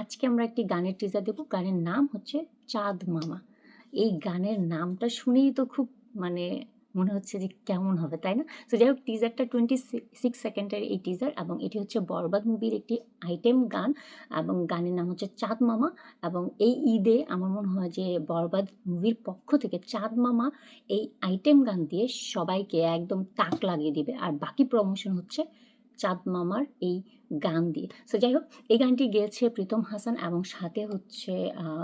আজকে আমরা একটি গানের টিজার দেবো। গানের নাম হচ্ছে চাঁদ মামা। এই গানের নামটা শুনেই তো খুব মানে মনে হচ্ছে যে কেমন হবে, তাই না? তো যাই হোক টিজারটা টোয়েন্টি সিক্স সেকেন্ডের এই টিজার এবং এটি হচ্ছে বরবাদ মুভির একটি আইটেম গান এবং গানের নাম হচ্ছে চাঁদ মামা এবং এই ঈদে আমার মনে হয় যে বরবাদ মুভির পক্ষ থেকে চাঁদ মামা এই আইটেম গান দিয়ে সবাইকে একদম তাক লাগিয়ে দিবে। আর বাকি প্রমোশন হচ্ছে চাঁদ মামার এই গান দিয়ে। সো যাই হোক, এই গানটি গেয়েছে প্রীতম হাসান এবং সাথে হচ্ছে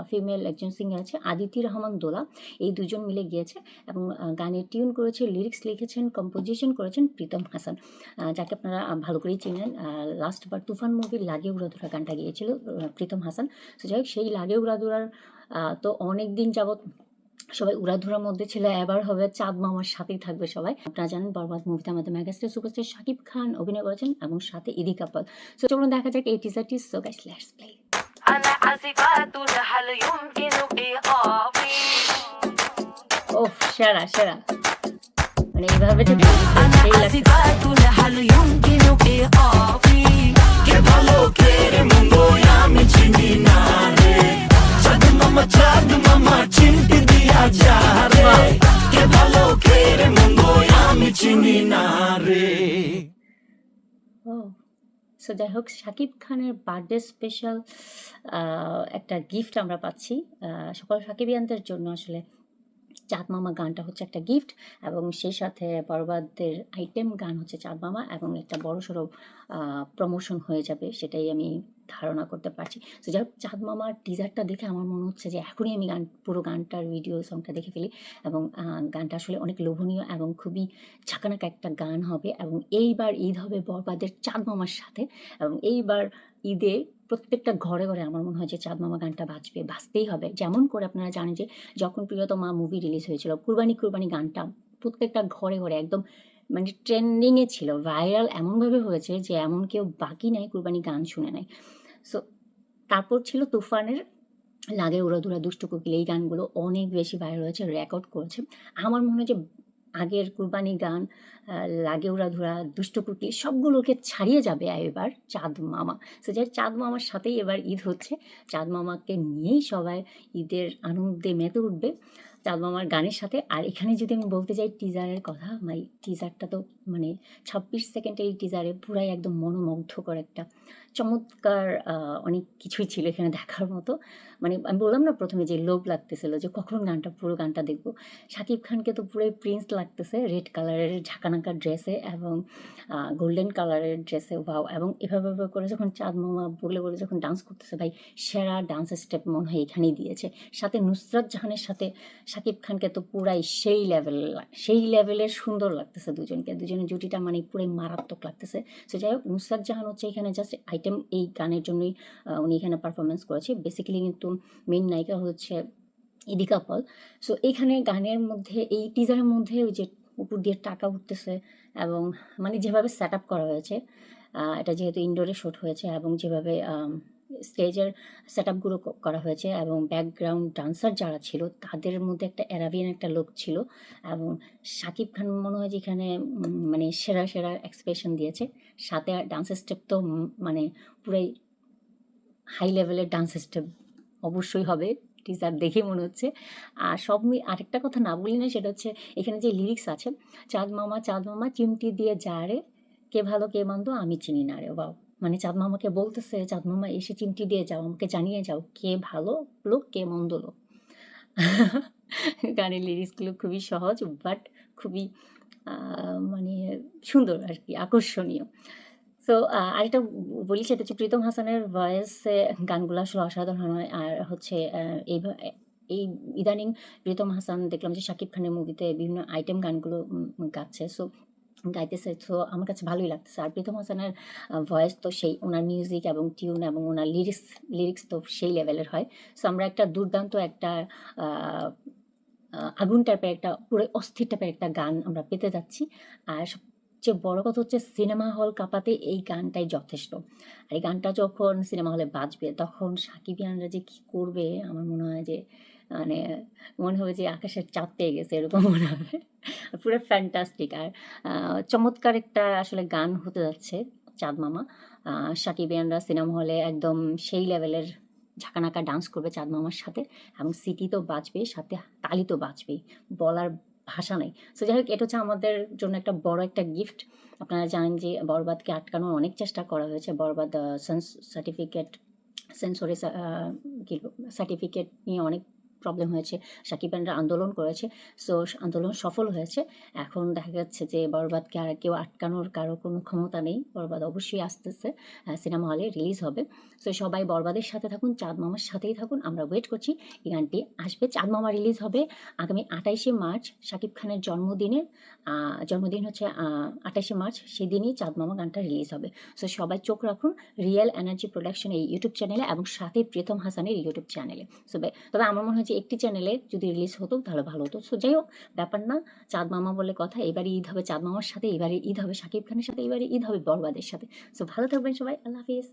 ফিমেল একজন সিঙ্গার আছে আদিতি রহমান দোলা। এই দুজন মিলে গিয়েছে এবং গানের টিউন করেছে লিরিক্স লিখেছেন কম্পোজিশন করেছেন প্রীতম হাসান। যাকে আপনারা ভালো করেই চিনেন লাস্ট বার তুফান মুভির লাগে উড়াধুরা গানটা গিয়েছিল প্রীতম হাসান। সো যাই হোক, সেই লাগে উড়াধুরার তো অনেক দিন যাবত সবাই উড়াধুরার মধ্যে ছিল এবার হবে চাঁদ মামার সাথেই থাকবে সবাই আপনারা জানেন বরবাদ মুভিতে আমাদের মেগাস্টার সুপারস্টার শাকিব খান অভিনয় করেছেন এবং সাথে ইদি কাপাল সো চলুন দেখা যাক এই টিজারটি সো গাইস লেটস প্লে أنا عازفات هل يمكن إيقافي ও সেরা সেরা মানে এইভাবে যে أنا সেই লাগছে عازفات هل يمكن إيقافي Che ভালো কেরে মন্দ আমি চিনি না রে চাঁদ মামা চাঁদ মামা ও সো যাই হোক শাকিব খানের বার্থডে স্পেশাল একটা গিফট আমরা পাচ্ছি। সকল সাকিবিয়ানদের জন্য আসলে চাঁদ মামা গানটা হচ্ছে একটা গিফট এবং সেই সাথে বরবাদের আইটেম গান হচ্ছে চাঁদ মামা এবং একটা বড় সড়ো প্রমোশন হয়ে যাবে সেটাই আমি ধারণা করতে পারছি। তো যাই হোক, চাঁদ মামার টিজারটা দেখে আমার মনে হচ্ছে যে এখনই আমি গান, পুরো গানটার ভিডিও সংটা দেখে ফেলি এবং গানটা আসলে অনেক লোভনীয় এবং খুবই ঝাঁকানাকা একটা গান হবে এবং এইবার ঈদ হবে বরবাদের চাঁদ মামার সাথে এবং এইবার ঈদে প্রত্যেকটা ঘরে ঘরে আমার মনে হয় যে চাঁদ মামা গানটা বাজবে, বাজতেই হবে। যেমন করে আপনারা জানেন যে যখন প্রিয়তমা মুভি রিলিজ হয়েছিল, কুরবানি কুরবানি গানটা প্রত্যেকটা ঘরে ঘরে একদম মানে ট্রেন্ডিংয়ে ছিল ভাইরাল এমনভাবে হয়েছে যে এমন কেউ বাকি নাই কুরবানি গান শুনে নাই সো তারপর ছিল তুফানের লাগে উড়াধুরা, দুষ্টু কোকিল, এই গানগুলো অনেক বেশি ভাইরাল হয়েছে রেকর্ড করেছে। আমার মনে হয় যে আগের কুরবানি গান লাগে উড়াধুরা, দুষ্ট কোকিল সবগুলোকে ছাড়িয়ে যাবে এবার চাঁদ মামা। সে যাই চাঁদ মামার সাথেই এবার ঈদ হচ্ছে। চাঁদ মামাকে নিয়েই সবাই ঈদের আনন্দে মেতে উঠবে চাঁদ মামার গানের সাথে। আর এখানে যদি আমি বলতে যাই টিজারের কথা মাই টিজারটা তো মানে ছাব্বিশ সেকেন্ডের এই টিজারে পুরাই একদম মনোমুগ্ধকর একটা চমৎকার অনেক কিছুই ছিল এখানে দেখার মতো। মানে আমি বললাম না প্রথমে যে লোভ লাগতেছিল যে কখন গানটা, পুরো গানটা দেখব। শাকিব খানকে তো পুরোই প্রিন্স লাগতেছে, রেড কালারের ঝাঁকানাকা ড্রেসে এবং গোল্ডেন কালারের ড্রেসে, ওয়াও। এবং এভাবে এভাবে করে যখন চাঁদ মামা বলে বলে যখন ডান্স করতেছে, ভাই, সেরা ডান্স স্টেপ মনে হয় এখানেই দিয়েছে। সাথে নুসরাত জাহানের সাথে শাকিব খানকে তো পুরাই সেই লেভেল সেই লেভেলের সুন্দর লাগতেছে দুজনকে। দুজনের জুটিটা মানে পুরাই মারাত্মক লাগতেছে। সো যাই হোক, নুসরাত জাহান হচ্ছে এখানে জাস্ট আইটেম এই গানের জন্যই উনি এখানে পারফরমেন্স করেছে। বেসিক্যালি কিন্তু মেন নায়িকা হচ্ছে ইদিকা পল। সো এইখানে গানের মধ্যে, এই টিজারের মধ্যে ওই যে উপর দিয়ে টাকা উঠতেছে এবং মানে যেভাবে সেট আপ করা হয়েছে এটা যেহেতু ইনডোরে শ্যুট হয়েছে এবং যেভাবে স্টেজের সেট আপগুলো করা হয়েছে এবং ব্যাকগ্রাউন্ড ডান্সার যারা ছিল, তাদের মধ্যে একটা অ্যারাবিয়ান একটা লোক ছিল এবং শাকিব খান মনে হয় যে এখানে মানে সেরা সেরা এক্সপ্রেশন দিয়েছে। সাথে ডান্স স্টেপ তো মানে পুরাই হাই লেভেলের ডান্স স্টেপ অবশ্যই হবে টিজার দেখে মনে হচ্ছে। আর সব আরেকটা কথা না বলি না, সেটা হচ্ছে এখানে যে লিরিক্স আছে, চাঁদ মামা চাঁদ মামা, চিমটি দিয়ে যা রে, কে ভালো, কে মন্দ, আমি চিনি না রে বাও মানে চাঁদ মামাকে বলতেছে, চাঁদ মামা, এসে চিমটি দিয়ে যাও, আমাকে জানিয়ে যাও কে ভালো লোক, কে মন্দ লোক। গানের লিরিক্সগুলো খুবই সহজ বাট খুবই মানে সুন্দর আর কি, আকর্ষণীয়। তো আরেকটা বলি, সেটা হচ্ছে প্রীতম হাসানের ভয়েসে গানগুলো আসলে অসাধারণ হয়। আর হচ্ছে এই এই ইদানিং প্রীতম হাসান দেখলাম যে শাকিব খানের মুভিতে বিভিন্ন আইটেম গানগুলো গাচ্ছে। সো গাইতেছে তো আমার কাছে ভালোই লাগতেছে। আর প্রীতম হাসানের ভয়েস তো সেই, ওনার মিউজিক এবং টিউন এবং ওনার লিরিক্স লিরিক্স তো সেই লেভেলের হয়। সো আমরা একটা দুর্দান্ত একটা আগুন টাইপের একটা, পুরো অস্থির টাইপের একটা গান আমরা পেতে যাচ্ছি। আর সবচেয়ে বড় কথা হচ্ছে সিনেমা হল কাঁপাতে এই গানটাই যথেষ্ট। আর এই গানটা যখন সিনেমা হলে বাজবে, তখন সাকিব সাকিবিয়ানরা যে কী করবে, আমার মনে হয় যে মানে মনে হবে যে আকাশের চাপ পেয়ে গেছে, এরকম মনে হবে। পুরো ফ্যান্টাস্টিক আর চমৎকার একটা আসলে গান হতে যাচ্ছে, চাঁদ মামা। সাকিবিয়ানরা সিনেমা হলে একদম সেই লেভেলের ঝাঁকানাকা ডান্স করবে চাঁদ মামার সাথে। এবং সিটি তো বাজবে সাথে তালি তো বাঁচবেই। বলার ভাষা নেই। সো যাই হোক, এটা হচ্ছে আমাদের জন্য একটা বড় একটা গিফট আপনারা জানেন যে বরবাদকে আটকানোর অনেক চেষ্টা করা হয়েছে। বরবাদ সার্টিফিকেট সেন্সরি সার্টিফিকেট নিয়ে অনেক প্রবলেম হয়েছে, সাকিব খানরা আন্দোলন করেছে সো আন্দোলন সফল হয়েছে। এখন দেখা যাচ্ছে যে বরবাদকে আর কেউ আটকানোর কারও কোনো ক্ষমতা নেই, বরবাদ অবশ্যই আসতেছে সিনেমা হলে রিলিজ হবে। সো সবাই বরবাদের সাথে থাকুন, চাঁদ মামার সাথেই থাকুন, আমরা ওয়েট করছি, এই গানটি আসবে, চাঁদ মামা রিলিজ হবে আগামী আঠাইশে মার্চ শাকিব খানের জন্মদিনে জন্মদিন হচ্ছে আঠাইশে মার্চ, সেদিনই চাঁদ মামা গানটা রিলিজ হবে। সো সবাই চোখ রাখুন রিয়েল এনার্জি প্রোডাকশন এই ইউটিউব চ্যানেলে এবং সাথে প্রীতম হাসানের ইউটিউব চ্যানেলে সো তবে আমার মনে হয় যে একটি চ্যানেলে যদি রিলিজ হতো তাহলে ভালো হতো। সো যাই হোক, ব্যাপার না। চাঁদ মামা বলে কথা এবারে ঈদ হবে। চাঁদ মামার সাথে এবারে ঈদ হবে। শাকিব খানের সাথে এবারে ঈদ হবে বরবাদের সাথে। সো ভালো থাকবেন সবাই। আল্লাহ হাফিজ।